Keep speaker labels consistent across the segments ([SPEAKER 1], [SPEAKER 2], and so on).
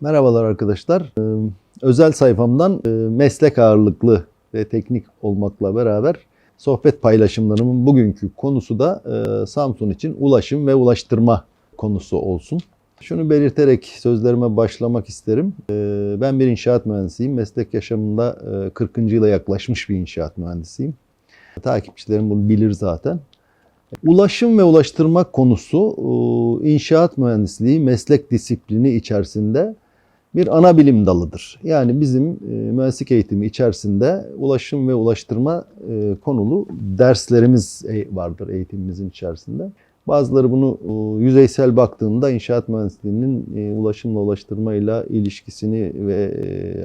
[SPEAKER 1] Merhabalar arkadaşlar. Ee, Özel sayfamdan e, meslek ağırlıklı ve teknik olmakla beraber sohbet paylaşımlarımın bugünkü konusu da e, Samsun için ulaşım ve ulaştırma konusu olsun. Şunu belirterek sözlerime başlamak isterim. Ee, Ben bir inşaat mühendisiyim. Meslek yaşamında e, 40. yıla yaklaşmış bir inşaat mühendisiyim. Takipçilerim bunu bilir zaten. Ulaşım ve ulaştırma konusu e, inşaat mühendisliği meslek disiplini içerisinde bir ana bilim dalıdır. Yani bizim e, mühendislik eğitimi içerisinde ulaşım ve ulaştırma e, konulu derslerimiz e, vardır eğitimimizin içerisinde. Bazıları bunu yüzeysel baktığında inşaat mühendisliğinin e, ulaşımla ulaştırmayla ilişkisini ve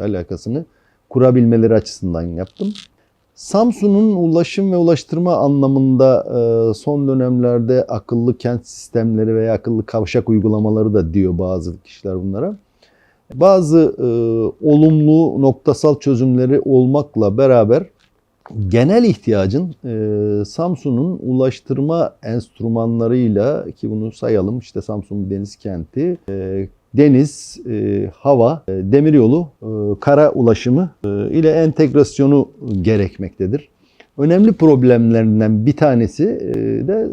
[SPEAKER 1] alakasını kurabilmeleri açısından yaptım. Samsun'un ulaşım ve ulaştırma anlamında son dönemlerde akıllı kent sistemleri veya akıllı kavşak uygulamaları da diyor bazı kişiler bunlara. Bazı e, olumlu noktasal çözümleri olmakla beraber genel ihtiyacın e, Samsun'un ulaştırma enstrümanlarıyla ki bunu sayalım işte Samsun deniz kenti, e, deniz, e, hava, e, demiryolu, e, kara ulaşımı e, ile entegrasyonu gerekmektedir. Önemli problemlerinden bir tanesi e, de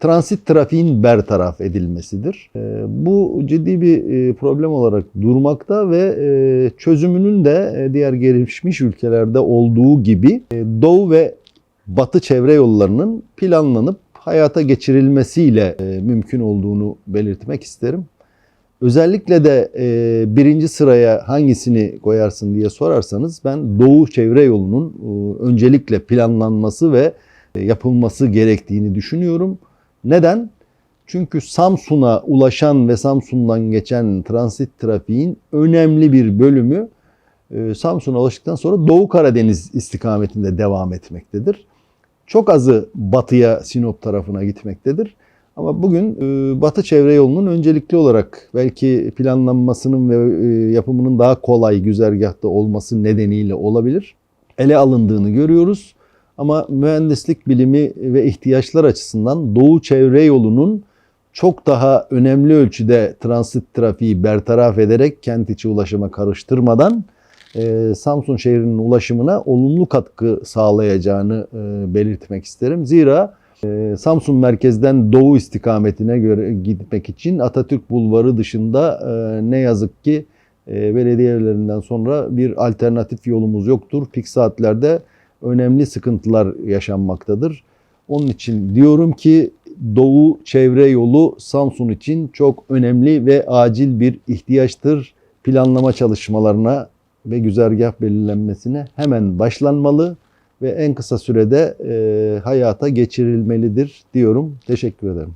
[SPEAKER 1] transit trafiğin bertaraf edilmesidir. E, Bu ciddi bir e, problem olarak durmakta ve e, çözümünün de e, diğer gelişmiş ülkelerde olduğu gibi doğu ve batı çevre yollarının planlanıp hayata geçirilmesiyle mümkün olduğunu belirtmek isterim. Özellikle de e, birinci sıraya hangisini koyarsın diye sorarsanız ben Doğu Çevre Yolu'nun e, öncelikle planlanması ve e, yapılması gerektiğini düşünüyorum. Neden? Çünkü Samsun'a ulaşan ve Samsun'dan geçen transit trafiğin önemli bir bölümü e, Samsun'a ulaştıktan sonra Doğu Karadeniz istikametinde devam etmektedir. Çok azı batıya Sinop tarafına gitmektedir. Ama bugün e, Batı Çevre Yolu'nun öncelikli olarak belki planlanmasının ve e, yapımının daha kolay güzergahta olması nedeniyle olabilir. Ele alındığını görüyoruz. Ama mühendislik bilimi ve ihtiyaçlar açısından Doğu Çevre Yolu'nun çok daha önemli ölçüde transit trafiği bertaraf ederek kent içi ulaşıma karıştırmadan e, Samsun şehrinin ulaşımına olumlu katkı sağlayacağını e, belirtmek isterim. Zira e, Samsun merkezden doğu istikametine göre gitmek için Atatürk Bulvarı dışında e, ne yazık ki e, belediye evlerinden sonra bir alternatif yolumuz yoktur. Pik saatlerde önemli sıkıntılar yaşanmaktadır. Onun için diyorum ki Doğu Çevre Yolu Samsun için çok önemli ve acil bir ihtiyaçtır. Planlama çalışmalarına ve güzergah belirlenmesine hemen başlanmalı ve en kısa sürede e, hayata geçirilmelidir diyorum. Teşekkür ederim.